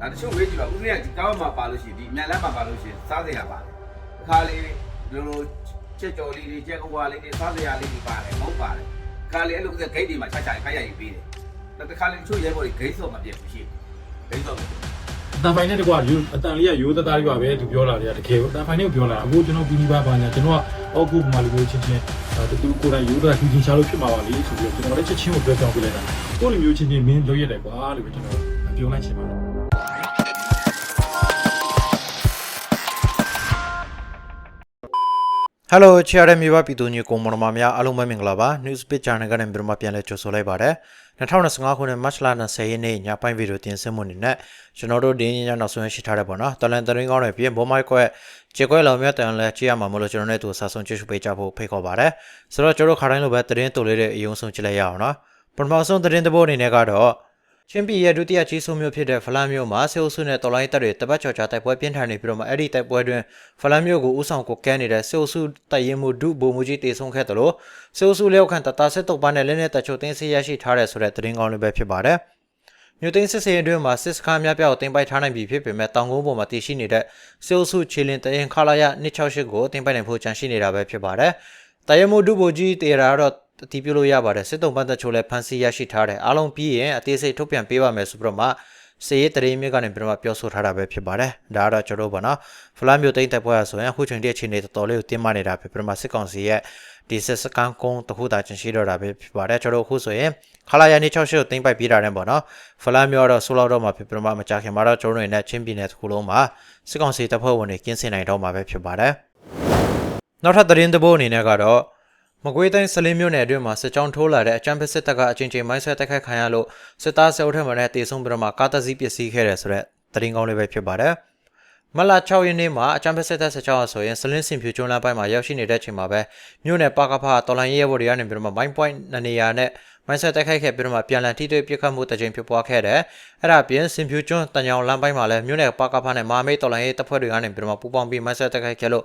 ဒါတချို့မေးကြည့်ပါဦးလေးကဒီကောင်းမှာပါလို့ရှိရင်ဒီမြန်လန်းမှာပါလို့ရှိရင်စားစရာပါတယ်အခါလေးလိုလိုချက်ကြော်လေးတွေချက်ကွာလေးတွေစားစရာလေးတွေပါတယ်မဟုတ်ပါတယ်အခါလေးအဲ့လိုကဂိတ်တွေမှာချာချာခိုင်းရရင်ပေးတယ်ဒါတခါလေးတချို့ရဲဘော်တွေဂိတ်ဆော့မပြည့်ဘူးရှိဂိတ်ဆော့အတန်ဖိုင်နဲ့တကွာယူအတန်လေးကရိုးသားသားလေးပါပဲသူပြောလာတယ်တကယ်အတန်ဖိုင်နဲ့ပြောလာအခုကျွန်တော်ပြီးပြီးပါပါညာကျွန်တော်ကအောက်ကူမာလီကိုချင်းချင်းတူကိုယ်တိုင်ရိုးသားထူချင်းရှာလို့ဖြစ်မှာပါလေဆိုပြီးတော့ကျွန်တော်လည်းချက်ချင်းကိုပြောကြောင်းပြလိုက်တာကိုလိုမျိုးချင်းချင်းမင်းလုပ်ရတယ်ကွာလို့ကျွန်တော်ပြောလိုက်ချင်ပါတယ် ဟယ်လိုချီရတဲ့မြေပါပြည်သူညကိုမတော်မများအားလုံးပဲမင်္ဂလာပါ News Page Channel ကနေပြန်မှပြန်လဲကြိုဆိုလိုက်ပါရစေ2025ခုနှစ် March လ20ရက်နေ့ညပိုင်းဗီဒီယိုတင်ဆက်မှုအနေနဲ့ကျွန်တော်တို့ဒီညညနောက်ဆုံးရှိထားတဲ့ပေါ့နော်တလန်တရင်းကောင်းတွေပြင်ဘောမိုက်ကွက်ကြေကွက်လောင်မြတ်တန်လဲကြည့်ရမှာမလို့ကျွန်တော်နဲ့တူစာဆုံးကြည့်ရှုပေးကြဖို့ဖိတ်ခေါ်ပါရစေဆိုတော့ကျွန်တော်ခါတိုင်းလိုပဲတရင်တူလေးတဲ့အယုံဆုံးကြည့်လိုက်ရအောင်နော်ပထမဆုံးတရင်တဘိုးအနေနဲ့ကတော့ ချင်းပြည်ရဲ့ဒုတိယကြီးဆုံးမြို့ဖြစ်တဲ့ဖလန်မြို့မှာဆေအိုဆုနဲ့တော်လိုင်းတပ်တွေတပတ်ချော်ချတိုက်ပွဲပြင်းထန်နေပြီးတော့မှအဲ့ဒီတိုက်ပွဲတွင်ဖလန်မြို့ကိုဥဆောင်ကိုကဲနေတဲ့ဆေအိုဆုတိုက်ရင်မှုဒုဗိုလ်မှူးကြီးတေဆုံးခဲ့တယ်လို့ဆေအိုဆုလျောက်ခံတတဆက်တုပ်ပန်းနဲ့လက်နဲ့တချို့တင်းစီရရှိထားတဲ့ဆိုတဲ့သတင်းကောင်းလေးပဲဖြစ်ပါတယ်။မြို့သိမ်းစစ်စင်အတွင်းမှာစစ်စခန်းများပြားကိုတင်ပိုက်ထားနိုင်ပြီဖြစ်ပေမဲ့တောင်ကုန်းပေါ်မှာတည်ရှိနေတဲ့ဆေအိုဆုခြေလင်တရင်ခလာရ268ကိုတင်ပိုက်နိုင်ဖို့ကြံရှိနေတာပဲဖြစ်ပါတယ်။တိုက်ရင်မှုဒုဗိုလ်ကြီးတေရာတော့ အတီးပြုလို့ရပါတယ်စစ်တုံးပန်းတချို့လည်းဖမ်းဆီးရရှိထားတယ်အားလုံးပြီးရင်အသေးစိတ်ထုတ်ပြန်ပေးပါမယ်ဆိုပြီးတော့မှစေရေးတရေမြစ်ကနေပြီးတော့မှပြောဆိုထားတာပဲဖြစ်ပါတယ်ဒါကတော့ကျွန်တော်တို့ပေါ့နော်ဖလားမျိုးတိတ်တက်ပွဲရဆိုရင်အခုချိန်တည်းအခြေအနေတော်တော်လေးကိုတင်းမာနေတာဖြစ်ပြီးတော့မှစစ်ကောင်စီရဲ့ဒီစစ်စကန်ကုန်းတခုတာချင်းရှိတော့တာပဲဖြစ်ပါတယ်ကျွန်တော်တို့အခုဆိုရင်ခလာရနေ68ကိုတင်ပိုက်ပြီးတာတဲ့ပေါ့နော်ဖလားမျိုးတော့ဆိုလောက်တော့မှဖြစ်ပြီးတော့မှမကြခင်မှာတော့ကျွန်တော်တို့နဲ့ချင်းပြည်နယ်တစ်ခုလုံးမှာစစ်ကောင်စီတပ်ဖွဲ့ဝင်တွေကင်းစင်နိုင်တော့မှာပဲဖြစ်ပါတယ်နောက်ထပ်သတင်းတစ်ပုဒ်အနေနဲ့ကတော့ မကွေးတိုင်းစလင်းမြို့နယ်အတွင်းမှာစစ်ကြောင်းထိုးလာတဲ့အကြမ်းဖက်စစ်တပ်ကအချင်းချင်းမိုင်းဆွဲတိုက်ခိုက်ခံရလို့စစ်သားဆယ်ဦးထက်မနည်းတေဆုံးပြီးတော့မှကားတစည်းပစ္စည်းခဲ့တယ်ဆိုတော့သတင်းကောင်းလေးပဲဖြစ်ပါတယ်။မလ6ရက်နေ့မှာအကြမ်းဖက်စစ်တပ်စစ်ကြောင်းအဆိုရင်စလင်းစင်ဖြူကျွန်းလမ်းပိုင်းမှာရောက်ရှိနေတဲ့အချိန်မှာပဲမြို့နယ်ပါကဖတော်လိုင်းရဲဘော်တွေကနေပြီးတော့မှ mine point နနေရာနဲ့မိုင်းဆွဲတိုက်ခိုက်ခဲ့ပြီးတော့မှပြန်လည်ထိတွေ့ပစ်ခတ်မှုတစ်ကြိမ်ဖြစ်ပွားခဲ့တယ်။အဲ့ဒါအပြင်စင်ဖြူကျွန်းတညောင်လမ်းပိုင်းမှာလည်းမြို့နယ်ပါကဖနဲ့မာမိတ်တော်လိုင်းရဲတပ်ဖွဲ့တွေကနေပြီးတော့မှပူးပေါင်းပြီးမိုင်းဆွဲတိုက်ခိုက်ခဲ့လို့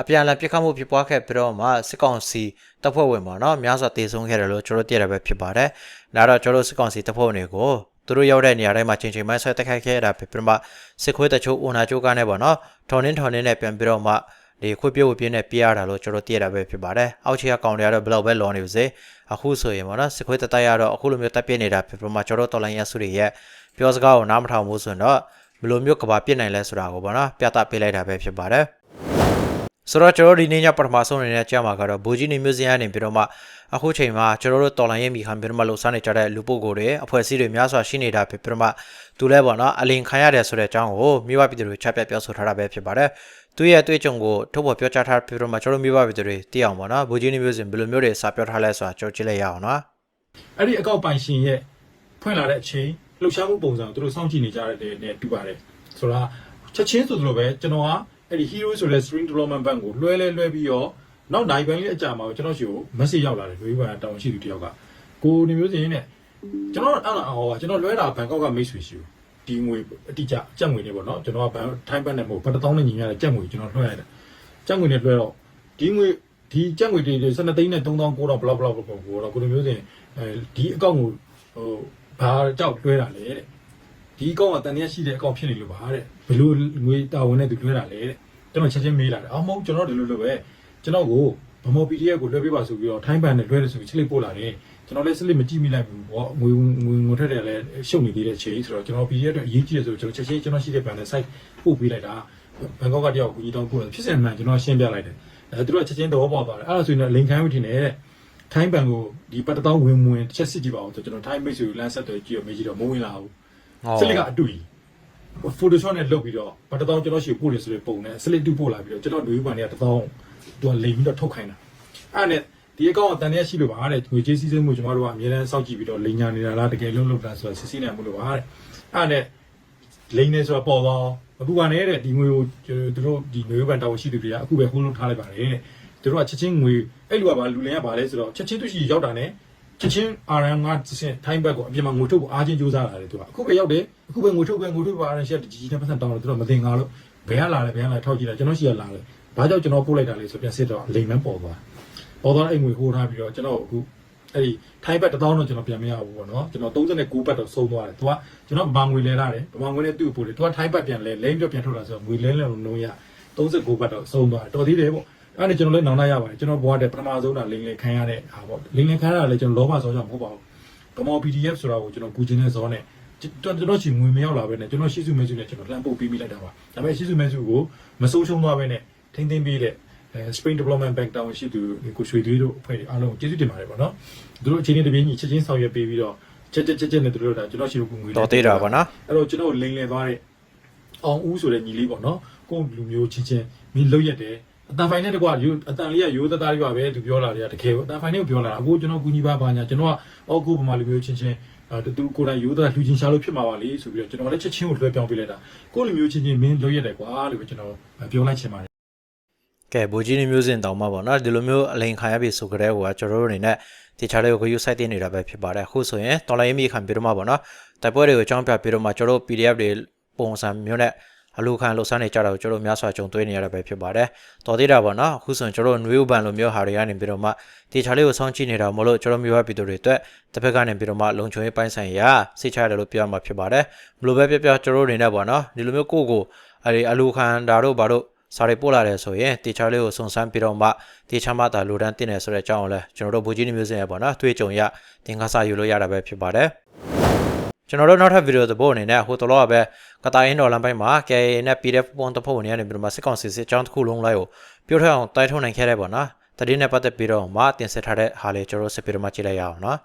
အပြန်အလှန်ပြစ်ခတ်မှုဖြစ်ပွားခဲ့ပြီးတော့မှစစ်ကောင်စီတပ်ဖွဲ့ဝင်ပေါ့နော်များစွာတေဆုံးခဲ့တယ်လို့ကျွန်တော်တို့သိရတာပဲဖြစ်ပါတယ်။ဒါတော့ကျွန်တော်တို့စစ်ကောင်စီတပ်ဖွဲ့ဝင်တွေကိုသူတို့ရောက်တဲ့နေရာတိုင်းမှာချင်းချင်းမိုင်းဆွဲတိုက်ခိုက်ခဲ့တာဖြစ်ပြီးတော့မှစစ်ခွေးတချို့ဦးနာချိုးကနေပေါ့နော်ထော်နင်းထော်နင်းနဲ့ပြန်ပြီးတော့မှဒီခွေးပြုတ်ပြင်းနဲ့ပြရတာလို့ကျွန်တော်သိရတာပဲဖြစ်ပါတယ်။အောက်ခြေကကောင်တွေကတော့ဘယ်လောက်ပဲလောနေပါစေ။အခုဆိုရင်ပေါ့နော်စစ်ခွေးတတိုက်ရတော့အခုလိုမျိုးတပ်ပြနေတာဖြစ်ပြီးတော့မှကျွန်တော်တို့တော်လိုင်းရစုတွေရဲ့ပြောစကားကိုနားမထောင်ဘူးဆိုရင်တော့ဘယ်လိုမျိုးကဘာပြစ်နိုင်လဲဆိုတာကိုပေါ့နော်ပြသပေးလိုက်တာပဲဖြစ်ပါတယ်။ ဆိုတော့ကျွန်တော်တို့ဒီနေ့ညပထမဆုံးအနေနဲ့ကြားမှာကတော့ဘူဂျီနေမျိုးစင်းကနေပြီးတော့မှအခုချိန်မှာကျွန်တော်တို့တော်လိုင်းရဲ့မိခံပြီးတော့မှလှူစားနေကြတဲ့လူပုဂ္ဂိုလ်တွေအဖွဲ့အစည်းတွေများစွာရှိနေတာဖြစ်ပြီးတော့မှသူလည်းပေါ့နော်အလင်ခံရတယ်ဆိုတဲ့အကြောင်းကိုမိဘပြည်သူတွေချက်ပြပြောဆိုထားတာပဲဖြစ်ပါတယ်သူရဲ့အတွေ့အကြုံကိုထုတ်ဖော်ပြောကြားထားပြီးတော့မှကျွန်တော်တို့မိဘပြည်သူတွေသိအောင်ပေါ့နော်ဘူဂျီနေမျိုးစင်းဘယ်လိုမျိုးတွေစာပြောထားလဲဆိုတာကျွန်တော်ကြည့်လိုက်ရအောင်နော်အဲ့ဒီအကောက်ပိုင်ရှင်ရဲ့ဖွင့်လာတဲ့အချိန်လှုပ်ရှားမှုပုံစံကိုသူတို့စောင့်ကြည့်နေကြတဲ့နဲ့တူပါတယ်ဆိုတော့ချက်ချင်းဆိုသလိုပဲကျွန်တော်က အဲ့ဒီ hero ဆိုတဲ့ string development bank ကိုလွှဲလဲလွှဲပြီးတော့နောက်နိုင်ပိုင်းလေးအကြာမှာကျွန်တော်ရှိကို message ရောက်လာတယ်လူကြီးဘာတောင်းရှိသူတယောက်ကကိုနေမျိုးစင်းနဲ့ကျွန်တော်အဲ့ဒါအော်ကျွန်တော်လွှဲတာဘန်ကောက်ကမိတ်ဆွေရှိဘူးဒီငွေအတိအကျကြက်ငွေနေပေါ့နော်ကျွန်တော်ကဘန်ထိုင်းဘတ်နဲ့မဟုတ်ဘတ်တောင်းနဲ့ညီမျှတဲ့ကြက်ငွေကျွန်တော်လွှဲရတယ်ကြက်ငွေနဲ့လွှဲတော့ဒီငွေဒီကြက်ငွေတွေ12သိန်းနဲ့3900ဘလောက်ဘလောက်ဘလောက်ပေါ့ကိုတော့ကိုလိုမျိုးစင်အဲဒီအကောင့်ကိုဟိုဘာကြောက်လွှဲတာလဲတဲ့ဒီအကောင့်ကတန်ရရှိတဲ့အကောင့်ဖြစ်နေလို့ပါတဲ့ဘယ်လိုငွေတာဝန်နဲ့သူလွှဲတာလဲတဲ့ ကျွန်တော်ချက်ချင်းမေးလာတယ်အော်မဟုတ်ကျွန်တော်ဒီလိုလိုပဲကျွန်တော်ကိုဗမော PDF ကိုလွှဲပေးပါဆိုပြီးတော့ထိုင်းဘန်နဲ့လွှဲတယ်ဆိုပြီးချစ်လိပို့လာတယ်ကျွန်တော်လည်းစလစ်မကြည့်မိလိုက်ဘူးပေါ့ငွေငွေငွေထက်တယ်လည်းရှုပ်နေသေးတဲ့ချိန်ဆိုတော့ကျွန်တော် PDF အတွက်အရေးကြီးတယ်ဆိုတော့ကျွန်တော်ချက်ချင်းကျွန်တော်ရှိတဲ့ဘန်နဲ့ site ပို့ပေးလိုက်တာဘန်ကောက်ကတယောက်ကိုကြီးတောင်းပို့တယ်ဖြစ်စင်မှန်ကျွန်တော်ရှင်းပြလိုက်တယ်အဲသူတို့ချက်ချင်းသဘောပေါက်သွားတယ်အဲ့ဒါဆိုရင်လိန်ခိုင်းဝထင်တယ်ထိုင်းဘန်ကိုဒီပတ်တောင်းဝင်ဝင်တစ်ချက်စစ်ကြည့်ပါအောင်ဆိုကျွန်တော်ထိုင်းမိတ်ဆွေကိုလမ်းဆက်တယ်ကြည့်ရမေးကြည့်တော့မဝင်လာဘူးစလစ်ကအတူကြီး Photoshop နဲ့လုပ်ပြီးတော့ဘာတစ်တောင်းကျွန်တော်ရှေ့ပို့တယ်ဆိုတဲ့ပုံနဲ့ slide တူပို့လာပြီးတော့ကျွန်တော်လူကြီးပန်တွေကတစ်တောင်းသူကလိမ်ပြီးတော့ထုတ်ခိုင်းတာအဲ့နဲ့ဒီအကောင့်အတန်ရရှိလို့ပါတဲ့ငွေကြေးစည်းစိမ်မှုကျွန်တော်တို့ကအများအားစောင့်ကြည့်ပြီးတော့လိမ်ညာနေတာလားတကယ်လုံးလုံးလားဆိုတာစစ်ဆေးနိုင်မှုလို့ပါတဲ့အဲ့နဲ့လိမ်နေဆိုတာပေါ်တော့အခုကနေတဲ့ဒီငွေကိုသူတို့ဒီငွေပန်တာဝန်ရှိသူတွေကအခုပဲဟိုးလုံးထားလိုက်ပါတယ်တဲ့သူတို့ကချက်ချင်းငွေအဲ့လူကဘာလူလင်ကဘာလဲဆိုတော့ချက်ချင်းသူရှိရောက်တာနဲ့ ချက်ချင်း RM ကစင်ထိုင်းဘက်ကိုအပြင်မှာငွေထုတ်ဖို့အားချင်းစူးစမ်းလာတယ်သူကအခုပဲရောက်တယ်အခုပဲငွေထုတ်ပဲငွေထုတ်ပါ RM ရှက်ကြီးကြီးနဲ့ပတ်စံတောင်းတယ်သူတို့မတင်ကားလို့ဘယ်ကလာလဲဘယ်ကလာထောက်ကြည့်လိုက်ကျွန်တော်ရှိရလာတယ်ဘာကြောင့်ကျွန်တော်ပို့လိုက်တာလဲဆိုပြန်စစ်တော့လိမ်မန်းပေါ်သွားပေါ်သွားအဲ့ငွေဟိုးထားပြီးတော့ကျွန်တော်အခုအဲ့ဒီထိုင်းဘက်1000တော့ကျွန်တော်ပြန်မရဘူးပေါ့နော်ကျွန်တော်39ဘတ်တော့ဆုံးသွားတယ်သူကကျွန်တော်ဗမာငွေလဲလာတယ်ဗမာငွေနဲ့သူ့ပို့တယ်သူကထိုင်းဘက်ပြန်လဲလိမ့်ပြပြန်ထုတ်တာဆိုတော့ငွေလဲလဲလုံးလုံးရ39ဘတ်တော့ဆုံးသွားတယ်တော်သေးတယ်ပေါ့ အဲ့ဒါနဲ့ကျွန်တော်လည်းနောင်လာရပါတယ်ကျွန်တော်ဘွားတဲ့ပထမဆုံးတာလိမ့်လေခံရတဲ့ဟာပေါ့လိမ့်လေခံရတာလည်းကျွန်တော်လောဘဆောကြောင့်မဟုတ်ပါဘူးဗမာ PDF ဆိုတာကိုကျွန်တော်ကူချင်တဲ့ဇောနဲ့ကျွန်တော်ချီငွေမရောက်လာပဲနဲ့ကျွန်တော်ရှိစုမဲစုနဲ့ကျွန်တော်လှမ်းပို့ပေးမိလိုက်တာပါဒါပေမဲ့ရှိစုမဲစုကိုမဆုံးရှုံးသွားပဲနဲ့ထိမ့်သိမ့်ပေးတဲ့အဲ Spring Development Bank တောင်းရှိသူကိုရွှေသွေးတို့အဖွဲ့တွေအားလုံးကျေးဇူးတင်ပါတယ်ပေါ့နော်သူတို့အချိန်နဲ့တပြေးညီချက်ချင်းဆောင်ရွက်ပေးပြီးတော့ချက်ချက်ချက်ချက်နဲ့သူတို့ဒါကျွန်တော်ရှိကိုငွေတော်သေးတာပေါ့နော်အဲ့တော့ကျွန်တော်လိန်လည်သွားတဲ့အောင်ဦးဆိုတဲ့ညီလေးပေါ့နော်ကိုယ့်လူမျိုးချင်းချင်းမင်းလုတ်ရက်တယ် အတန်ဖိုင်နဲ့တကွာရိုးအတန်လေးကရိုးသားသားလေးပါပဲသူပြောလာတယ်တကယ်အတန်ဖိုင်နဲ့ကိုပြောလာတာအခုကျွန်တော်ကူညီပါပါညာကျွန်တော်ကအောက်ကိုပမာလူမျိုးချင်းချင်းအဲတူကိုယ်တိုင်ရိုးသားလှူချင်းရှာလို့ဖြစ်မှာပါလေဆိုပြီးတော့ကျွန်တော်လည်းချက်ချင်းကိုလွှဲပြောင်းပေးလိုက်တာကိုယ့်လူမျိုးချင်းချင်းမင်းလုတ်ရက်တယ်ကွာလို့ပဲကျွန်တော်ပြောလိုက်ချင်ပါတယ်ကဲဘူဂျီနီမျိုးစင်တောင်မှပေါ့နော်ဒီလိုမျိုးအလိန်ခံရပြီဆိုကြတဲ့ဟိုကကျွန်တော်တို့အနေနဲ့ဒီချားလေးကိုယူဆိုင်တင်နေတာပဲဖြစ်ပါတယ်အခုဆိုရင်တော်လိုင်းမိခံပြီးတော့မှပေါ့နော်တိုက်ပွဲတွေကိုအကြောင်းပြပြီးတော့မှကျွန်တော်တို့ PDF တွေပုံစံမျိုးနဲ့ အလူခံလှူဆန်းနေကြတာကိုကျွန်တော်များစွာကြုံတွေ့နေရတာပဲဖြစ်ပါတယ်တော်သေးတာပေါ့နော်အခုဆိုရင်ကျွန်တော်တို့နွေဦးဘန်လိုမျိုးဟာတွေကနေပြီးတော့မှဒီချားလေးကိုစောင့်ကြည့်နေတာမလို့ကျွန်တော်မျိုးရပြည်သူတွေအတွက်တစ်ဖက်ကနေပြီးတော့မှလုံခြုံရေးပိုင်းဆိုင်ရာစိတ်ချရတယ်လို့ပြောမှာဖြစ်ပါတယ်ဘလို့ပဲပြောပြောကျွန်တော်တို့အနေနဲ့ပေါ့နော်ဒီလိုမျိုးကိုယ့်ကိုအဲဒီအလူခံတာတို့ဘာတို့စာရီပို့လာတယ်ဆိုရင်တေချာလေးကိုစုံစမ်းပြီးတော့မှတေချာမှသာလိုတန်းတင်တယ်ဆိုတဲ့အကြောင်းကိုလည်းကျွန်တော်တို့ဘူဂျီနီမျိုးစင်ရပေါ့နော်တွေ့ကြုံရတင်ကားစာယူလို့ရတာပဲဖြစ်ပါတယ် ကျွန်တော်တို့နောက်ထပ်ဗီဒီယိုသဘောအနေနဲ့ဟိုတလောကပဲကတာအင်းဒေါ်လန်ပိုင်းမှာ KA နဲ့ PDF ပုံတဖို့နေရနေပြီးတော့မှစစ်ကောင်စီစစ်ကြောင်းတစ်ခုလုံးလိုက်ကိုပြောထအောင်တိုက်ထုံနိုင်ခဲ့တဲ့ပေါ့နော်တတိနဲ့ပတ်သက်ပြီးတော့မှတင်ဆက်ထားတဲ့ဟာလေးကျွန်တော်တို့စစ်ပြီးတော့မှကြည့်လိုက်ရအောင်နော်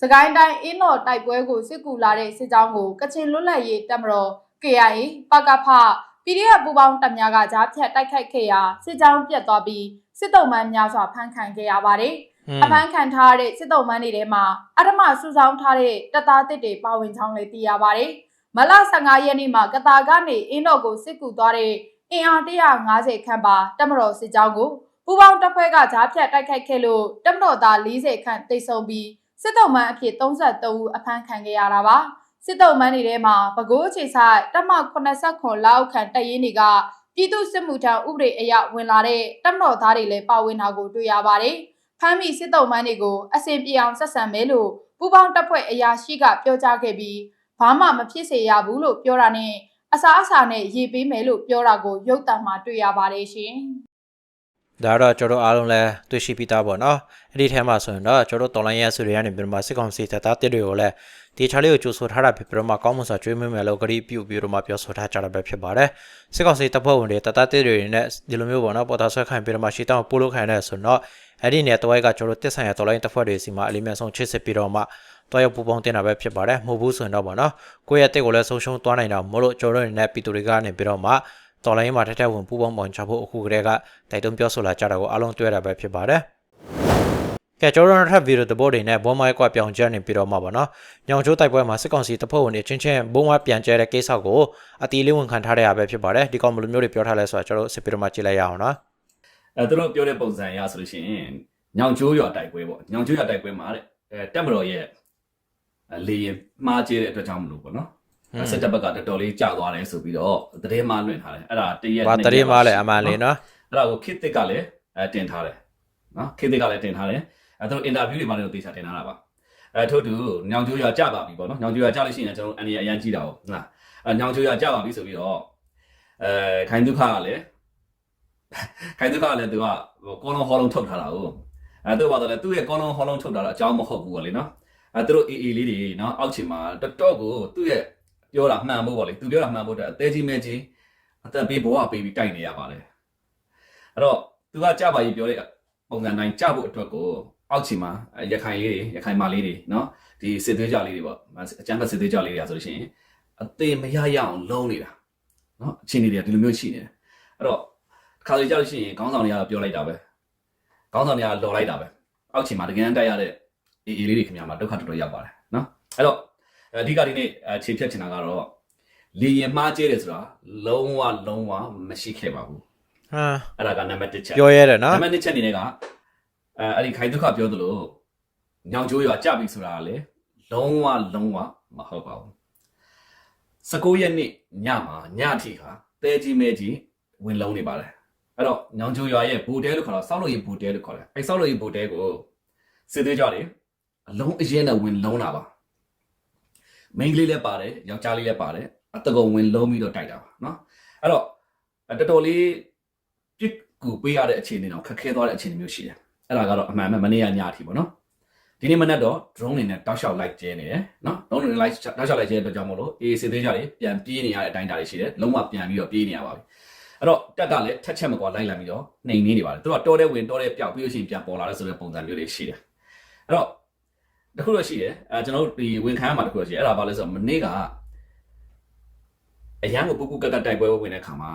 စကိုင်းတိုင်းအင်းတော်တိုက်ပွဲကိုစစ်ကူလာတဲ့စစ်ကြောင်းကိုကချင်လွတ်လပ်ရေးတပ်မတော် KIA ပကဖ PDF ပူပေါင်းတပ်များကကြားဖြတ်တိုက်ခိုက်ခဲ့ရာစစ်ကြောင်းပြတ်သွားပြီးစစ်တုံးမှန်းများစွာဖမ်းခံခဲ့ရပါတယ်။ အဖမ်းခံထားရတဲ့စစ်တုံးမှန်းတွေထဲမှာအထမစုဆောင်ထားတဲ့တပ်သားတစ်တွေပါဝင်ကြောင်းလည်းသိရပါတယ်။မလ15ရက်နေ့မှာကတာကနေအင်းတော်ကိုစစ်ကူသွားတဲ့အင်အား150ခန့်ပါတပ်မတော်စစ်ကြောင်းကိုပူပေါင်းတပ်ဖွဲ့ကကြားဖြတ်တိုက်ခိုက်ခဲ့လို့တပ်မတော်သား40ခန့်တိတ်ဆုံပြီးစစ်တုံးမှန်းအဖြစ်33ဦးအဖမ်းခံခဲ့ရတာပါစစ်တုံးမှန်းတွေထဲမှာပဲခူးအခြေဆိုင်တပ်မ89လောက်ခန့်တပ်ရင်းတွေကပြည်သူစစ်မှုထမ်းဥပဒေအရဝင်လာတဲ့တပ်မတော်သားတွေလည်းပါဝင်တာကိုတွေ့ရပါတယ် ဖမ်းမိစစ်တုံးမှန်းတွေကိုအစဉ်ပြေအောင်ဆက်ဆံမယ်လို့ပူပေါင်းတပ်ဖွဲ့အရာရှိကပြောကြားခဲ့ပြီးဘာမှမဖြစ်စေရဘူးလို့ပြောတာနဲ့အစားအစာနဲ့ရေပေးမယ်လို့ပြောတာကိုရုပ်သံမှာတွေ့ရပါတယ်ရှင်။ဒါတော့ကျွန်တော်အားလုံးလည်းတွေ့ရှိပြီးသားပေါ့နော်အဲ့ဒီထဲမှာဆိုရင်တော့ကျွန်တော်တော်လိုင်းရဲဆိုတွေကနေပြီးတော့မှစစ်ကောင်စီတပ်သားတစ်တွေကိုလည်းဒီချာလေးကိုကြိုဆိုထားတာဖြစ်ပြီးတော့မှကောင်းမွန်စွာကျွေးမွေးမယ်လို့ဂရီပြုပြီးတော့မှပြောဆိုထားကြတာပဲဖြစ်ပါတယ်စစ်ကောင်စီတပ်ဖွဲ့ဝင်တွေတပ်သားတစ်တွေနဲ့ဒီလိုမျိုးပေါ့နော်ပေါ်တာဆွဲခံပြီးတော့မှရှီတောင်းပို့လို့ခံရတဲ့ဆိုတော့ အဲ့ဒီနေရာတဝိုက်ကကျွန်တော်တက်ဆိုင်ရတော်လိုင်းတပ်ဖွဲ့တွေစီမှာအလီမြန်ဆုံးချစ်စစ်ပြီးတော့မှတော့ရပူပေါင်းတင်တာပဲဖြစ်ပါတယ်မဟုတ်ဘူးဆိုရင်တော့ပေါ့နော်ကိုယ့်ရဲ့တက်ကိုလည်းဆုံးရှုံးသွားနိုင်တာမလို့ကျွန်တော်တို့နဲ့ပြည်သူတွေကနေပြီးတော့မှတော်လိုင်းမှာထက်ထက်ဝင်ပူပေါင်းပေါင်းချဖို့အခုကတည်းကတိုက်တွန်းပြောဆိုလာကြတာကိုအားလုံးတွေ့ရတာပဲဖြစ်ပါတယ်။ကဲကျွန်တော်တို့ထပ်ဗီဒီယိုတဘောတွေနဲ့ဘောမိုက်ကွာပြောင်းကျနေပြီးတော့မှာပါနော်။ညောင်ချိုးတိုက်ပွဲမှာစစ်ကောင်စီတပ်ဖွဲ့ဝင်တွေချင်းချင်းဘုံဝါပြန်ကျဲတဲ့ကိစ္စကိုအတီးလေးဝန်ခံထားရတာပဲဖြစ်ပါတယ်။ဒီကောင်ဘယ်လိုမျိုးတွေပြောထားလဲဆိုတာကျွန်တော်တို့စစ်ပြီးတော့မှကြည့်လိုက်ရအောင်နော် အဲသူတို့ပြောတဲ့ပုံစံအရဆိုလို့ရှိရင်ညောင်ကျိုးရွာတိုက်ပွဲပေါ့ညောင်ကျိုးရွာတိုက်ပွဲမှာတဲ့အဲတက်မတော်ရဲ့အဲလေရင်မှားကျဲတဲ့အတွက်ကြောင့်မလို့ပေါ့နော်အဲစစ်တပ်ဘက်ကတော်တော်လေးကြာသွားတယ်ဆိုပြီးတော့သတင်းမှလွှင့်ထားတယ်အဲ့ဒါတရက်။ဘာတရီမားလဲအမှန်လေးနော်အဲ့ဒါကိုခေတ်သစ်ကလည်းအဲတင်ထားတယ်နော်ခေတ်သစ်ကလည်းတင်ထားတယ်အဲသူတို့အင်တာဗျူးတွေမှာလည်းသေချာတင်ထားတာပါအဲထို့တူညောင်ကျိုးရွာကြာပါပြီပေါ့နော်ညောင်ကျိုးရွာကြာလို့ရှိရင်ကျွန်တော်အန်ရီအရန်ကြီးတာပေါ့ဟုတ်လားအဲညောင်ကျိုးရွာကြာပါပြီဆိုပြီးတော့အဲခိုင်ဒုက္ခကလည်း ခိုင်ဒုက္ခကလည်းသူကကောလုံးဟောလုံးထုတ်ထားတာကိုအဲသူ့ဘာသာလဲသူ့ရဲ့ကောလုံးဟောလုံးထုတ်ထားတာအကြောင်းမဟုတ်ဘူးပေါ့လေနော်အဲသူတို့အေးအေးလေးတွေနော်အောက်ချင်မှာတော်တော်ကိုသူ့ရဲ့ပြောတာမှန်ဖို့ပေါ့လေသူပြောတာမှန်ဖို့တဲ့အသေးကြီးမဲကြီးအသက်ပေးဘဝပေးပြီးတိုက်နေရပါလေအဲ့တော့သူကကြပါကြီးပြောတဲ့ပုံစံတိုင်းကြဖို့အတွက်ကိုအောက်ချင်မှာရခိုင်လေးတွေရခိုင်မလေးတွေနော်ဒီစစ်သွေးကြလေးတွေပေါ့အကျန်းဖက်စစ်သွေးကြလေးတွေဆိုလို့ရှိရင်အသေးမရရအောင်လုံးနေတာနော်အချင်းတွေကဒီလိုမျိုးရှိနေတယ်အဲ့တော့ ခါလေးကြောက်ရှိရင်ခေါင်းဆောင်တွေကပြောလိုက်တာပဲခေါင်းဆောင်တွေကလော်လိုက်တာပဲအောက်ချင်မှာတကယ်တမ်းတိုက်ရတဲ့အေးအေးလေးတွေခင်ဗျာမှာဒုက္ခတော်တော်ရောက်ပါတယ်နော်အဲ့တော့အဓိကဒီနေ့အခြေဖြတ်ချင်တာကတော့လေရင်မှားကျဲတယ်ဆိုတာလုံးဝလုံးဝမရှိခဲ့ပါဘူး။ဟမ်အဲ့ဒါကနံပါတ်1ချက်ပြောရဲတယ်နံနော်ပါတ်2ချက်အနေနဲ့ကအဲအဲ့ဒီခိုင်ဒုက္ခပြောသလိုညောင်ကျိုးရွာကြပြီဆိုတာကလေလုံးဝလုံးဝမဟုတ်ပါဘူး19ရက်နေ့ညမှာညအထိဟာတဲကြီးမဲကြီးဝင်လုံးနေပါတယ် အဲ့တော့ညောင်ကျိုးရွာရဲ့ဘူတဲလို့ခေါ်တာစောက်လို့ရဘူတဲလို့ခေါ်တယ်အဲ့စောက်လို့ရဘူတဲကိုစစ်သေးကြတယ် အလုံးအရင်နဲ့ဝင်လုံးတာပါမိန်းကလေးလည်းပါတယ်ယောက်ျားလေးလည်းပါတယ်အတကုံဝင်လုံးပြီးတော့တိုက်တာပါเนาะအဲ့တော့တော်တော်လေးပြစ်ကူပေးရတဲ့အခြေအနေတော့ခက်ခဲသွားတဲ့အခြေအနေမျိုးရှိတယ်အဲ့ဒါကတော့အမှန်ပဲမနေ့ကညအထိပေါ့နော်ဒီနေ့မနေ့တော့ drone တွေနဲ့တောက်လျှောက်လိုက်ကျဲနေတယ်နော် drone တွေနဲ့လိုက်တောက်လျှောက်လိုက်ကျဲတဲ့အတွက်ကြောင့်မို့လို့အေးစစ်သေးကြတွေပြန်ပြေးနေရတဲ့အတိုင်းအတာတွေရှိတယ်လုံးဝပြန်ပြီးတော့ပြေးနေရပါပြီ အဲ့တော့တက်ကလည်းထက်ချက်မကွာလိုက်လာပြီးတော့နှိမ်နေနေပါတယ်သူကတော်တဲ့ဝင်တော်တဲ့ပျောက်ပြီးလို့ရှိရင်ပြန်ပေါ်လာတဲ့ဆိုတဲ့ပုံစံမျိုးတွေရှိတယ်အဲ့တော့တခုတော့ရှိတယ်အဲကျွန်တော်တို့ဒီဝင်ခံရမှာတခုတော့ရှိတယ်အဲ့ဒါဘာလဲဆိုတော့မနေ့ကအရန်ကိုပူပူကက်ကက်တိုက်ပွဲဝင်တဲ့ခါမှာ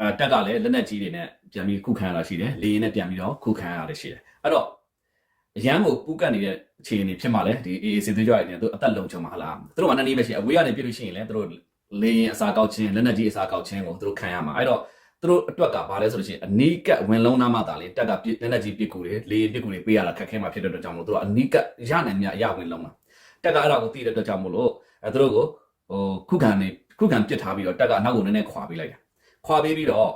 အဲတက်ကလည်းလက်နက်ကြီးတွေနဲ့ပြန်ပြီးခုခံရတာရှိတယ်လေရင်နဲ့ပြန်ပြီးတော့ခုခံရတာရှိတယ်အဲ့တော့အရန်ကိုပူကက်နေတဲ့အခြေအနေဖြစ်မှလည်းဒီ AA စစ်သွေးကြွတွေနဲ့သူအသက်လုံချုံမှာဟလားသူတို့ကနှစ်နည်းပဲရှိအဝေးကနေပြစ်လို့ရှိရင်လည်းသူတို့ လေရင်အစာကောက်ခြင်းလက်နက်ကြီးအစာကောက်ခြင်းကိုသူတို့ခံရမှာအဲ့တော့သူတို့အတွက်ကဘာလဲဆိုလို့ရှိရင်အနီးကပ်ဝင်လုံးနာမှသာလေတက်ကပြစ်လက်နက်ကြီးပစ်ကူတွေလေရင်ပစ်ကူတွေပေးရတာခက်ခဲမှာဖြစ်တဲ့အတွက်ကြောင့်မို့သူတို့ကအနီးကပ်ရနိုင်မြအရဝင်လုံးမှာတက်ကအဲ့ဒါကိုသိတဲ့အတွက်ကြောင့်မို့လို့အဲသူတို့ကိုဟိုခုခံနေခုခံပစ်ထားပြီးတော့တက်ကအနောက်ကိုနည်းနည်းခွာပေးလိုက်တယ်ခွာပေးပြီးတော့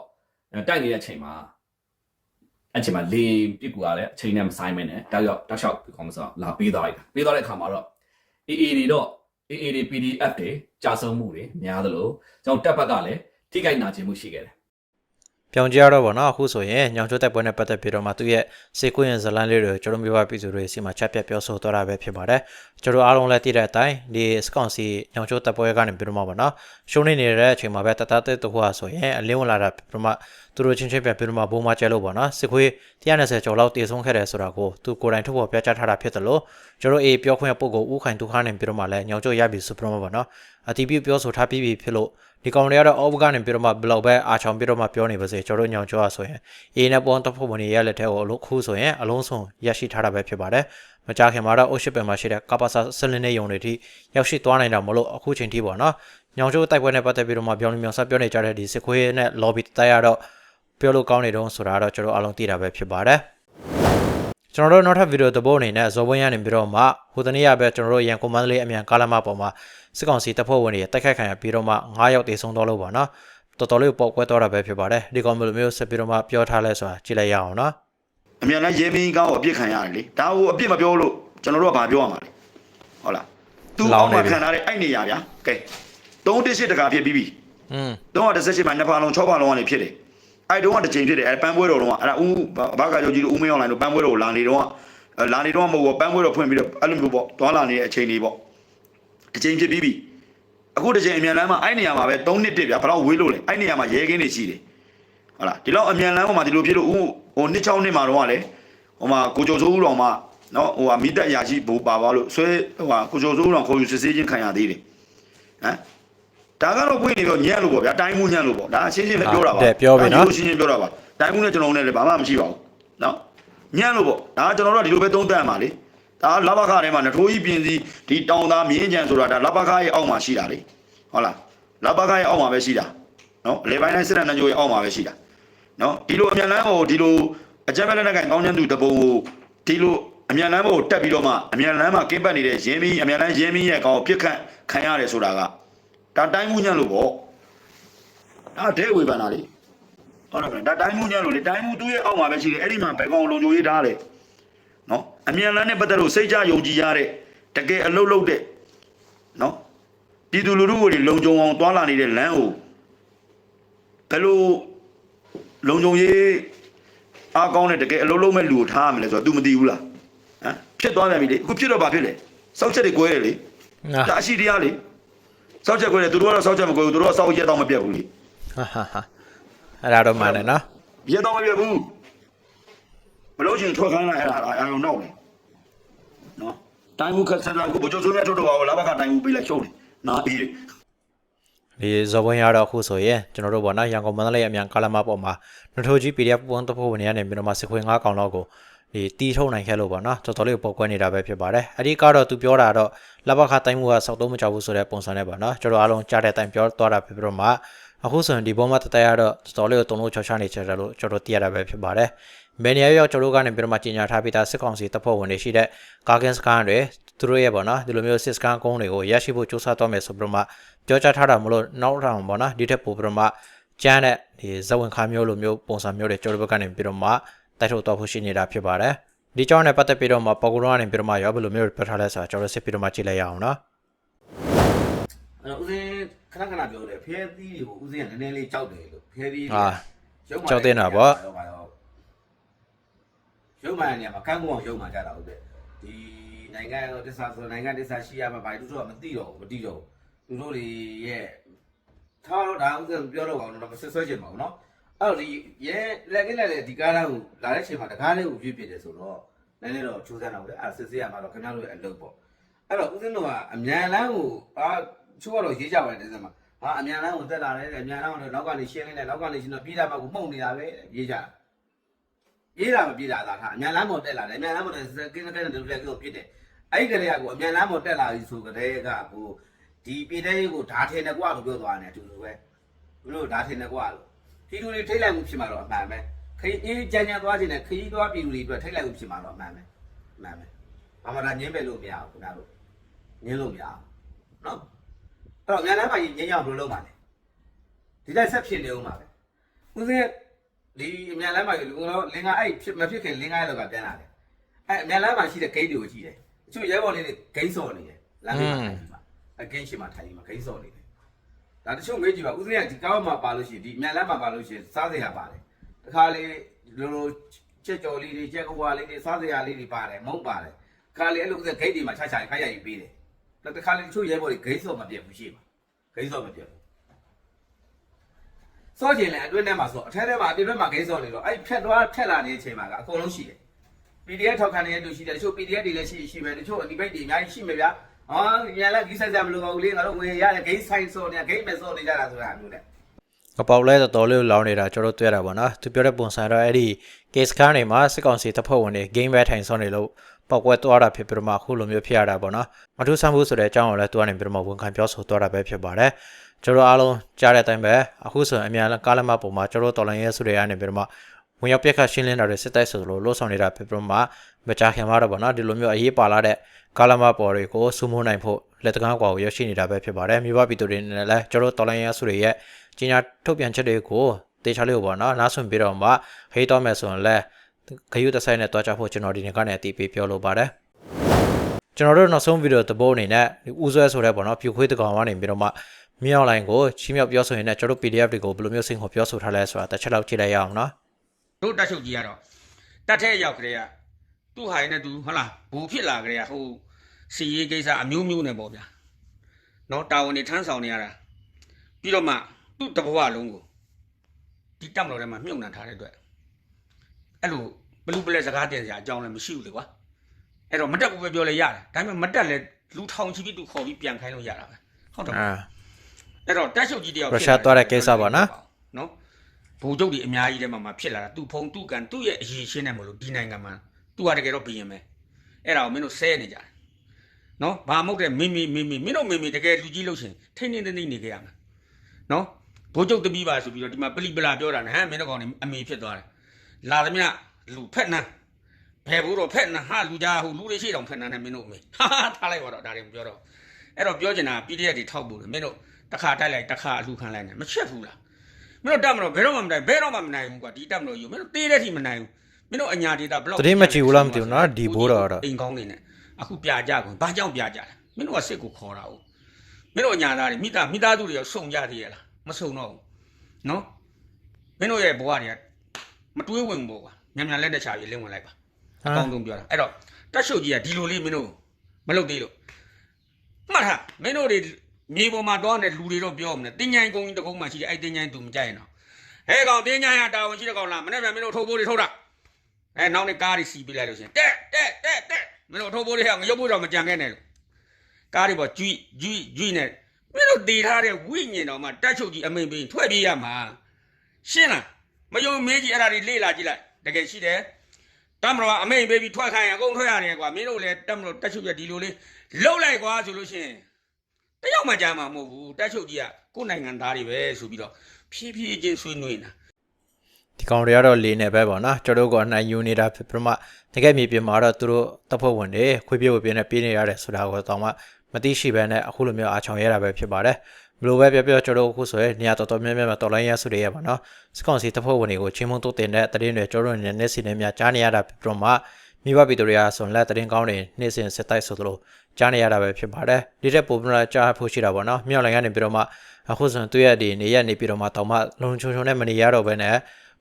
တိုက်နေတဲ့အချိန်မှာအဲ့ချိန်မှာလေပစ်ကူရတဲ့အချိန်နဲ့မဆိုင်မနဲ့တောက်ရောက်တောက်လျှောက်ခေါမစောလာပေးသွားလိုက်တာပေးသွားတဲ့အခါမှာတော့ AA တွေတော့ AA တွေ PDF တွေကြာဆုံးမှုတွေများသလိုကျွန်တော်တက်ဘက်ကလည်းထိခိုက်နာကျင်မှုရှိခဲ့တယ် ပြောင်ကြရတော့ဗောနော်အခုဆိုရင်ညောင်ချိုးတိုက်ပွဲနဲ့ပတ်သက်ပြီးတော့မှသူရဲ့စေကွင်းရဲ့ဇလန်းလေးတွေကျွန်တော်မျိုးပါပြည်သူတွေစီမှာချက်ပြတ်ပြောဆိုသွားတာပဲဖြစ်ပါတယ်ကျွန်တော်အားလုံးလည်းသိတဲ့အတိုင်းဒီစကောင်စီညောင်ချိုးတိုက်ပွဲကနေပြီးတော့မှဗောနော်ရှုံးနေနေတဲ့အချိန်မှာပဲတတတဲ့တခုဟာဆိုရင်အလင်းဝင်လာတာပြီးတော့မှသူတို့ချင်းချင်းပြတ်ပြီးတော့မှဘုံမကျဲလို့ဗောနော်စစ်ခွေး190ကျော်လောက်တည်ဆုံးခဲ့တယ်ဆိုတာကိုသူကိုယ်တိုင်ထုတ်ဖော်ပြကြားထားတာဖြစ်တယ်လို့ကျွန်တော်အေးပြောခွင့်ပုဂ္ဂိုလ်ဦးခိုင်ဒုခါနေပြီးတော့မှလည်းညောင်ချိုးရပြီဆိုပြီးတော့မှဗောနော်အတီးပြပြောဆိုထားပြီးပြီဖြစ်လို့ ဒီကောင်တွေကတော့အော်ဘကနေပြီးတော့မှဘလောက်ပဲအာချောင်ပြီးတော့မှပြောနေပါစေကျွန်တော်တို့ညောင်ကျော်ရဆိုရင်အေးနဲ့ပေါင်းတပ်ဖို့မနေရလက်ထဲကိုအလို့ခုဆိုရင်အလုံးစုံရရှိထားတာပဲဖြစ်ပါတယ်မကြခင်မှာတော့အိုရှစ်ပင်မှာရှိတဲ့ကပါစာဆလင်းနေယုံတွေထိရောက်ရှိသွားနိုင်တာမလို့အခုချိန်ထိပေါ့နော်ညောင်ကျော်တိုက်ပွဲနဲ့ပတ်သက်ပြီးတော့မှပြောင်းနေမြောင်ဆက်ပြောနေကြတဲ့ဒီစစ်ခွေးနဲ့ lobby တိုက်ရတော့ပြောလို့ကောင်းနေတော့ဆိုတာတော့ကျွန်တော်အားလုံးသိတာပဲဖြစ်ပါတယ်ကျွန်တော်တို့နောက်ထပ်ဗီဒီယိုတစ်ပုတ်အနေနဲ့ဇော်ဝင်းရနေပြီးတော့မှဟိုတနေ့ကပဲကျွန်တော်တို့ရန်ကုန်မန္တလေးအမြန်ကားလမ်းမပေါ်မှာ စစ်ကောင်စီတပ်ဖွဲ့ဝင်တွေတိုက်ခိုက်ခံရပြီးတော့မှ9ယောက်တေဆုံးသွားလို့ပါနော်တော်တော်လေးပေါက်ကွဲသွားတာပဲဖြစ်ပါတယ်ဒီကောင်မျိုးလိုမျိုးဆက်ပြီးတော့မှပြောထားလဲဆိုတာကြည့်လိုက်ရအောင်နော်အမြန်လဲရဲမင်းကောင်းကိုအပြစ်ခံရတယ်လေဒါကိုအပြစ်မပြောလို့ကျွန်တော်တို့ကဘာပြောရမှာလဲဟုတ်လားသူအောက်မှာခံထားတဲ့အဲ့နေရဗျာကဲ318တကာဖြစ်ပြီးပြီอืม318မှာနှစ်ဖာလုံး6ဖာလုံးကနေဖြစ်တယ်အဲ့တုန်းကတစ်ချိန်ဖြစ်တယ်အဲ့ပန်းပွဲတော်တော့အဲ့ဒါဦးဘာကကြောကြီးတို့ဦးမင်းအောင်လိုင်းတို့ပန်းပွဲတော်ကိုလာနေတော့လာနေတော့မဟုတ်ဘူးပန်းပွဲတော်ဖွင့်ပြီးတော့အဲ့လိုမျိုးပေါ့သွားလာနေတဲ့အချိန်လေးပေါ့ တစ်ချိန်ဖြစ်ပြီးပြီအခုတစ်ချိန်အမြန်လမ်းမှာအဲ့နေရာမှာပဲ3နှစ်တစ်ဗျာဘယ်တော့ဝေးလို့လဲအဲ့နေရာမှာရဲကင်းတွေရှိတယ်ဟုတ်လားဒီလောက်အမြန်လမ်းပေါ်မှာဒီလိုဖြစ်လို့ဦးဟိုနှစ်6နှစ်မှာတော့ကလေဟိုမှာကိုကျော်စိုးဦးတော်မှာနော်ဟိုဟာမိသက်အရာရှိဘူပါပါလို့ဆွဲဟိုဟာကိုကျော်စိုးဦးတော်ခေါ်ယူစစ်ဆေးခြင်းခံရသေးတယ်ဟမ်ဒါကတော့ပွင့်နေပြောညံ့လို့ပေါ့ဗျာတိုင်းမှုညံ့လို့ပေါ့ဒါအရှင်းရှင်းပဲပြောတာပါတဲ့ပြောပြီနော်ဒါရှင်းရှင်းပြောတာပါတိုင်းမှုနဲ့ကျွန်တော်နဲ့လည်းဘာမှမရှိပါဘူးနော်ညံ့လို့ပေါ့ဒါကကျွန်တော်တို့ကဒီလိုပဲသုံးသပ်ရမှာလေ ဒါလဘခထဲမှာနထိုးကြီးပြင်းစီဒီတောင်သားမြင်းကြံဆိုတာဒါလဘခရဲ့အောက်မှာရှိတာလေဟုတ်လားလဘခရဲ့အောက်မှာပဲရှိတာနော်လေပိုင်းတိုင်းစစ်တပ်နှကြိုးရဲ့အောက်မှာပဲရှိတာနော်ဒီလိုအမြန်လမ်းကိုဒီလိုအကြမ်းဖက်လက်နက်ကိုင်ကောင်းကျန်းသူတပုံကိုဒီလိုအမြန်လမ်းကိုတက်ပြီးတော့မှအမြန်လမ်းမှာကင်းပတ်နေတဲ့ရင်းမီအမြန်လမ်းရင်းမီရဲ့ကောင်ကိုပြစ်ခတ်ခံရတယ်ဆိုတာကဒါတိုင်းမှုညံ့လို့ပေါ့ဒါဒဲဝေဖန်တာလေဟုတ်တယ်ဗျဒါတိုင်းမှုညံ့လို့လေတိုင်းမှုသူ့ရဲ့အောက်မှာပဲရှိတယ်အဲ့ဒီမှာဘယ်ကောင်လုံခြုံရေးထားတယ် နော်အမြန်လမ်းနဲ့ပတ်သက်လို့စိတ်ကြယုံကြည်ရတဲ့တကယ်အလုတ်လုတ်တဲ့နော်ပြည်သူလူထုကိုလုံခြုံအောင်တွာလာနေတဲ့လမ်းကိုဘယ်လိုလုံခြုံရေးအားကောင်းတဲ့တကယ်အလုံးလုံးမဲ့လူကိုထားရမလဲဆိုတော့ तू မသိဘူးလားဟမ်ဖြစ်သွားပြန်ပြီလေအခုဖြစ်တော့ဘာဖြစ်လဲစောက်ချက်တွေကွဲတယ်လေငါဒါအရှိတရားလေစောက်ချက်ကွဲတယ်သူတို့ကတော့စောက်ချက်မကွဲဘူးသူတို့ကစောက်ရက်တော့မပြတ်ဘူးလေဟာဟာဟာအဲ့ဒါတော့မှန်တယ်နော်ရက်တော့မပြတ်ဘူး မလို့ချင်းထွက်ခိုင်းလိုက်အဲ့ဒါအာရုံနောက်လေနော်တိုင်းမှုခက်ဆက်လာကိုဘိုးကျော်စိုးမြတ်ထုတ်တော့ပါဘူးလာဘကတိုင်းမှုပေးလိုက်ရှုံးတယ်နာပြီးတယ်ဒီဇော်ဝင်းရတော့အခုဆိုရင်ကျွန်တော်တို့ပေါ့နော်ရန်ကုန်မန္တလေးအမြန်ကားလမ်းမပေါ်မှာနထိုးကြီး PDF ပုံတပ်ဖွဲ့ဝင်တွေကနေပြီးတော့မှစစ်ခွေး9កောင်လောက်ကိုဒီတီးထုတ်နိုင်ခဲ့လို့ပေါ့နော်တော်တော်လေးပေါက်ကွဲနေတာပဲဖြစ်ပါတယ်အဲ့ဒီကတော့သူပြောတာတော့လဘခတိုင်းမှုကစောက်တော့မကြောက်ဘူးဆိုတဲ့ပုံစံနဲ့ပေါ့နော်ကျွန်တော်အားလုံးကြားတဲ့အတိုင်းပြောသွားတာဖြစ်ပြီးတော့မှအခုဆိုရင်ဒီဘောမှာတတရတော့တော်တော်လေးကိုတုံလို့ချောချနေကြတယ်လို့ကျွန်တော်သိရတာပဲဖြစ်ပါတယ် မန်နီယာရောက်ကျွန်တော်တို့ကနေပြီးတော့မှကြီးညာထားပြီးသားစစ်ကောင်စီတပ်ဖွဲ့ဝင်တွေရှိတဲ့ကာကင်စကန်တွေသူတို့ရဲ့ပေါ့နော်ဒီလိုမျိုးစစ်စကန်ကုန်းတွေကိုရရှိဖို့စူးစမ်းတော့မယ်ဆိုပြီးတော့မှပြောကြားထားတာမလို့နောက်ထောင်ပေါ့နော်ဒီထက်ပိုပြီးတော့မှကျန်းတဲ့ဒီဇဝင်ခါမျိုးလိုမျိုးပုံစံမျိုးတွေကျွန်တော်တို့ဘက်ကနေပြီးတော့မှတိုက်ထုတ်တော့ဖို့ရှိနေတာဖြစ်ပါတယ်ဒီကြောင်းနဲ့ပတ်သက်ပြီးတော့မှပေါ်ကူရောကနေပြီးတော့မှရောဘယ်လိုမျိုးပြထားလဲဆိုတာကျွန်တော်စစ်ပြီးတော့မှကြည့်လိုက်ရအောင်နော်အဲ့တော့ဦးစင်းခဏခဏပြောတယ်ဖဲသီးတွေကိုဦးစင်းကနည်းနည်းလေးကြောက်တယ်လို့ဖဲသီးဟာကြောက်တင်တာပေါ့ ရုပ်မှန်နေရာမှာကန်းကုန်းအောင်ရုပ်မှန်ကြတာဟုတ်တယ်ဒီနိုင်ငံတစ္ဆာဆိုနိုင်ငံတစ္ဆာရှိရမှာဘာလို့သူတို့ကမသိတော့ဘူးမသိတော့ဘူးသူတို့တွေရဲ့ထားတော့ဒါဥစ္စာပြောတော့ပါအောင်တော့မဆွဆွဲချင်ပါဘူးเนาะအဲ့တော့ဒီရဲလက်ကင်းလက်လက်ဒီကားသားကိုလာတဲ့ချိန်မှာတကားလေးကိုပြည့်ပြည့်တယ်ဆိုတော့နည်းနည်းတော့ချိုးစမ်းတော့တယ်အဲ့စစ်စစ်ရမှာတော့ခင်ဗျားတို့ရဲ့အလုပ်ပေါ့အဲ့တော့ဦးစင်းတို့ကအမြန်လန်းကိုအာချိုးတော့ရေးကြပါတယ်တဲ့စမှာဟာအမြန်လန်းကိုတက်လာတယ်အမြန်လန်းကိုနောက်ကနေရှင်းလိုက်တယ်နောက်ကနေရှင်းတော့ပြီးတာမှကိုမှုန်နေတာပဲရေးကြတာ ပြေးတာမပြေးတာသာထားအမြန်လမ်းပေါ်တက်လာတယ်အမြန်လမ်းပေါ်တက်ကင်းကင်းတူလက်ကိုပြစ်တယ်အဲ့ဒီကလေးကကိုအမြန်လမ်းပေါ်တက်လာပြီဆိုကြတဲ့ကကိုဒီပြေးတဲ့ကိုဓာထင်တယ်ကွာလို့ပြောသွားတယ်အတူတူပဲဘလို့ဓာထင်တယ်ကွာလို့ဒီလူတွေထိတ်လိုက်မှုဖြစ်မှာတော့အမှန်ပဲခရီးအေးကြမ်းကြမ်းသွားခြင်းနဲ့ခရီးသွားပြည်သူတွေအတွက်ထိတ်လိုက်မှုဖြစ်မှာတော့အမှန်ပဲအမှန်ပဲဘာမှဒါငင်းပဲလို့မရဘူးခင်ဗျားတို့ငင်းလို့မရဘူးနော်အဲ့တော့အမြန်လမ်းမှာငင်းရအောင်ဘယ်လိုလုပ်မှာလဲဒီတိုင်းဆက်ဖြစ်နေဦးမှာပဲဦးစင်း ဒီအမြန်လမ်းမှာလူကတော့လင်္ကာအဲ့ဖြစ်မဖြစ်ခင်လင်္ကာရဲ့လောက်ကပြန်လာတယ်အဲ့အမြန်လမ်းမှာရှိတဲ့ဂိတ်တွေကိုကြည့်တယ်အချို့ရဲဘော်လေးတွေဂိတ်စော်နေတယ်လမ်းမှာထိုင်ပြီးမှအဂိတ်ရှိမှထိုင်ပြီးမှဂိတ်စော်နေတယ်ဒါတချို့မေးကြည့်ပါဦးစင်းကဒီကားမှာပါလို့ရှိရင်ဒီအမြန်လမ်းမှာပါလို့ရှိရင်စားစရာပါတယ်တခါလေလိုလိုချက်ကြော်လေးတွေချက်ကွာလေးတွေစားစရာလေးတွေပါတယ်မုံပါတယ်ခါလေအဲ့လိုဆိုဂိတ်တွေမှာချာချာခိုင်းရည်ပေးတယ်တခါလေတချို့ရဲဘော်တွေဂိတ်စော်မပြတ်ဘူးရှိပါဂိတ်စော်မပြတ်ဘူး စောကျင်လည်းအတွင်းထဲမှာစောအထဲထဲမှာအပြင်ဘက်မှာဂိမ်းစောနေတော့အဲ့ဖြတ်သွားဖြတ်လာနေတဲ့အချိန်မှာကအကုန်လုံးရှိတယ် PDF ထောက်ခံနေတဲ့သူရှိတယ်တချို့ PDF တွေလည်းရှိရှိပဲတချို့ဒီဘက်တွေအများကြီးရှိမယ်ဗျာဟောညာလည်းဒီဆိုင်စားမလို့ပါဘူးလေငါတို့ဝင်ရတဲ့ဂိမ်းဆိုင်စောနေဂိမ်းမဲ့စောနေကြတာဆိုတာမျိုးလေကပေါက်လဲတော်တော်လေးလောင်းနေတာကျွန်တော်တွေ့ရတာပေါ့နော်သူပြောတဲ့ပုံစံတော့အဲ့ဒီ case ကားနေမှာစစ်ကောင်စီတပ်ဖွဲ့ဝင်တွေ game ပဲထိုင်ဆောင်နေလို့ပောက်ကွဲသွားတာဖြစ်ပြီးတော့မှအခုလိုမျိုးဖြစ်ရတာပေါ့နော်မထူးဆန်းဘူးဆိုတဲ့အကြောင်းကိုလည်းသူကနေပြီးတော့မှဝန်ခံပြောဆိုသွားတာပဲဖြစ်ပါတယ် ကျွန်တော်အားလုံးကြားတဲ့အတိုင်းပဲအခုဆိုရင်အများအားကားလက်မပုံမှာကျွန်တော်တော်လိုင်းရဲဆိုတဲ့အနေပြီးတော့မှဝင်ရောက်ပြက်ခတ်ရှင်းလင်းတာတွေစစ်တိုက်ဆိုလို့လို့ဆောင်နေတာဖြစ်ပြီးတော့မှမကြခင်မှာတော့ပေါ့နော်ဒီလိုမျိုးအရေးပါလာတဲ့ကားလက်မပေါ်တွေကိုစူးမိုးနိုင်ဖို့လက်တကားကွာကိုရရှိနေတာပဲဖြစ်ပါတယ်မြို့ပပြည်သူတွေနဲ့လည်းကျွန်တော်တော်လိုင်းရဲဆိုတွေရဲ့ကြီးညာထုတ်ပြန်ချက်တွေကိုတေချာလေးကိုပေါ့နော်နားဆွင့်ပြီးတော့မှဟေးတော့မယ်ဆိုရင်လည်းခရုတစ်ဆိုင်နဲ့တွားချဖို့ကျွန်တော်ဒီနေ့ကနေအတီးပေးပြောလိုပါတယ်ကျွန်တော်တို့နောက်ဆုံးဗီဒီယိုသဘောအနေနဲ့ဒီဦးဆွဲဆိုတဲ့ပေါ့နော်ပြူခွေးတကောင်ကနေပြီးတော့မှ မြောက်လိုင်းကိုချီးမြှောက်ပြောဆိုရင်လည်းကျွန်တော်တို့ PDF တွေကိုဘယ်လိုမျိုးစင်ခေါ်ပြောဆိုထားလဲဆိုတာတစ်ချက်လောက်ကြည့်လိုက်ရအောင်နော်တို့တက်ချုပ်ကြီးကတော့တက်ထဲရောက်ကြတဲ့ကသူ့ဟာရနဲ့သူဟုတ်လားဘူဖြစ်လာကြတဲ့ကဟိုစီရေးကိစ္စအမျိုးမျိုးနဲ့ပေါ့ဗျာနော်တာဝန်တွေထမ်းဆောင်နေရတာပြီးတော့မှသူ့တဘဝလုံးကိုဒီတက်မတော်ထဲမှာမြုပ်နှံထားတဲ့အတွက်အဲ့လိုဘလူးပလက်စကားတင်စရာအကြောင်းလည်းမရှိဘူးလေကွာအဲ့တော့မတက်ဘူးပဲပြောလဲရတယ်ဒါပေမဲ့မတက်လဲလူထောင်ချီပြီးသူခေါ်ပြီးပြန်ခိုင်းလို့ရတာပဲဟုတ်တယ် အာအဲ့တော့တက်ချုပ်ကြီးတယောက်ရုရှားသွားတဲ့ကိစ္စပါနော်နော်ဘိုလ်ချုပ်တွေအများကြီးထဲမှာမှဖြစ်လာတာသူဖုံသူ့ကန်သူ့ရဲ့အရေးရှင်းတယ်မလို့ဒီနိုင်ငံမှာသူကတကယ်တော့ဘီရင်ပဲအဲ့ဒါကိုမင်းတို့ဆဲနေကြတယ်နော်ဘာမဟုတ်တဲ့မိမိမိမိမင်းတို့မိမိတကယ်လူကြီးလို့ရှရင်ထိန်းထိန်းသိမ်းသိမ်းနေကြရမှာနော်ဘိုလ်ချုပ်တပီးပါဆိုပြီးတော့ဒီမှာပလိပလာပြောတာနဲ့ဟမ်မင်းတို့ကောင်နေအမေဖြစ်သွားတယ်လာသမျှလူဖက်နှမ်းဘယ်ဘူးတော့ဖက်နှမ်းဟာလူကြားဟိုလူတွေရှိတောင်ဖက်နှမ်းနဲ့မင်းတို့အမေဟာဟာထားလိုက်ပါတော့ဒါတွေမပြောတော့အဲ့တော့ပြောချင်တာ PDF တွေထောက်ပို့တယ်မင်းတို့ တစ်ခါတိုက်လိုက်တစ်ခါအလူခံလိုက်နေမချက်ဘူးလားမင်းတို့တက်မလို့ဘယ်တော့မှမနိုင်ဘယ်တော့မှမနိုင်ဘူးကွာဒီတက်မလို့ယူမင်းတို့တေးတဲ့ထိမနိုင်ဘူးမင်းတို့အညာဒေတာဘလော့သတိမကြည့်ဘူးလားမသိဘူးနော်ဒီဘိုးတော်တော့အိမ်ကောင်းနေနဲ့အခုပြကြကုန်ဘာကြောင့်ပြကြလဲမင်းတို့ကစစ်ကိုခေါ်တာဟုတ်မင်းတို့အညာသားတွေမိသားမိသားစုတွေရောစုံကြသေးရလားမစုံတော့ဘူးနော်မင်းတို့ရဲ့ဘဝတွေကမတွေးဝင်ဘူးကွာမြန်မြန်လက်တက်ချပြီးလင်းဝင်လိုက်ပါအကောင်းဆုံးပြောတာအဲ့တော့တက်ရှုပ်ကြီးကဒီလိုလေးမင်းတို့မလုပ်သေးလို့မှတ်ထားမင်းတို့တွေ မြေပေါ်မှာတော့တဲ့လူတွေတော့ပြောမနေတင်ញိုင်ကုန်းကြီးတစ်ခုမှရှိတယ်အဲ့တင်ញိုင်သူမကြိုက်ရင်တော့ဟဲ့ကောင်တင်းညာရတာဝန်ရှိတဲ့ကောင်လားမနေ့ကမင်းတို့ထုတ်ဖို့တွေထုတ်တာအဲနောက်နေ့ကားတွေစီပြလိုက်လို့ရှရင်တက်တက်တက်တက်မင်းတို့ထုတ်ဖို့တွေကငရုပ်ဖို့တော့မကြံခဲ့နဲ့လို့ကားတွေပေါ်ကျွိကျွိကျွိနဲ့မင်းတို့တည်ထားတဲ့ဝိညာဉ်တော်မှာတက်ချုပ်ကြီးအမိန်ပေးထွက်ပြေးရမှာရှင်းလားမယုံမေးကြီးအဲ့ဒါတွေလေ့လာကြည့်လိုက်တကယ်ရှိတယ်တမတော်ကအမိန်ပေးပြီးထွက်ခိုင်းရအကုန်ထွက်ရတယ်ကွာမင်းတို့လည်းတမတော်တက်ချုပ်ရဒီလိုလေးလှုပ်လိုက်ကွာဆိုလို့ရှရင် တယောက်မှကြာမှာမဟုတ်ဘူးတက်ချုပ်ကြီးကကိုယ်နိုင်ငံသားတွေပဲဆိုပြီးတော့ဖြည်းဖြည်းချင်းဆွေးနွေးနေတာဒီကောင်တွေကတော့လေးနေပဲပေါ့နော်ကျွန်တော်တို့ကအနိုင်ယူနေတာဖြစ်ပြီးတော့မှတကယ်မြေပြင်မှာတော့သူတို့တပ်ဖွဲ့ဝင်တွေခွေးပြေးဝပြင်းနဲ့ပြေးနေရတယ်ဆိုတာကိုတော့မှမသိရှိဘဲနဲ့အခုလိုမျိုးအားချောင်ရတာပဲဖြစ်ပါတယ်ဘလို့ပဲပြောပြောကျွန်တော်တို့အခုဆိုရင်နေရာတော်တော်များများမှာတော်လိုင်းရဆုတွေရပါနော်စကောင်စီတပ်ဖွဲ့ဝင်တွေကိုချင်းမုံတုတ်တင်တဲ့တရင်တွေကျွန်တော်တို့နဲ့နေစီနေများကြားနေရတာဖြစ်ပြီးတော့မှမိဘပြည်သူတွေကဆိုရင်လက်သတင်းကောင်းတွေနေ့စဉ်စစ်တိုက်ဆိုသလို ကြားနေရတာပဲဖြစ်ပါတယ်ဒီတဲ့ပုံမှန်ကြားဖို့ရှိတာပေါ့နော်မြောက်လိုင်ကနေပြီးတော့မှအခုဆိုရင်သူ့ရဲ့ဒီနေရက်နေပြီးတော့မှတောင်မှလုံချုံချုံနဲ့မနေရတော့ဘဲနဲ့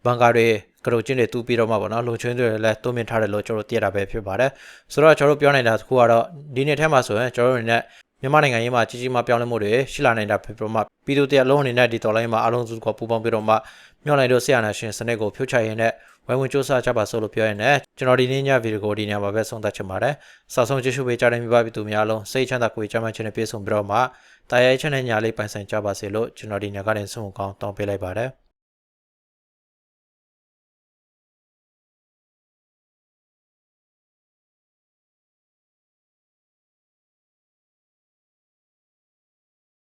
ဘန်ကာတွေကရိုချင်းတွေတူးပြီးတော့မှပေါ့နော်လုံချုံတွေလည်းတုံးမြင်ထားတယ်လို့ကျွန်တော်တို့သိရတာပဲဖြစ်ပါတယ်ဆိုတော့ကျွန်တော်တို့ပြောနေတာတစ်ခုကတော့ဒီနေ့ထဲမှာဆိုရင်ကျွန်တော်တို့အနေနဲ့မြန်မာနိုင်ငံရေးမှာကြီးကြီးမားပြောင်းလဲမှုတွေရှိလာနေတာဖြစ်ပြီးတော့မှပြည်သူတရားလုံးအနေနဲ့ဒီတော်လိုင်းမှာအလုံးစုကပူးပေါင်းပြီးတော့မှ မြောက်လိုင်တို့ဆရာနာရှင်စနစ်ကိုဖြုတ်ချရင်းနဲ့ဝိုင်းဝန်းစူးစမ်းကြပါစို့လို့ပြောရင်းနဲ့ကျွန်တော်ဒီနေ့ညဗီဒီယိုကိုဒီညမှာပဲဆုံးသတ်ချင်ပါတယ်။စောင့်ဆုံးကြည့်ရှုပေးကြတဲ့မိဘပြည်သူများလုံးစိတ်ချမ်းသာကိုယ်ကြမ်းမှချင်တဲ့ပြေဆုံးပြီးတော့မှတာယာချမ်းတဲ့ညာလေးပိုင်ဆိုင်ကြပါစေလို့ကျွန်တော်ဒီညကနေဆုံးကောင်းတောင်းပေးလိုက်ပါတယ်။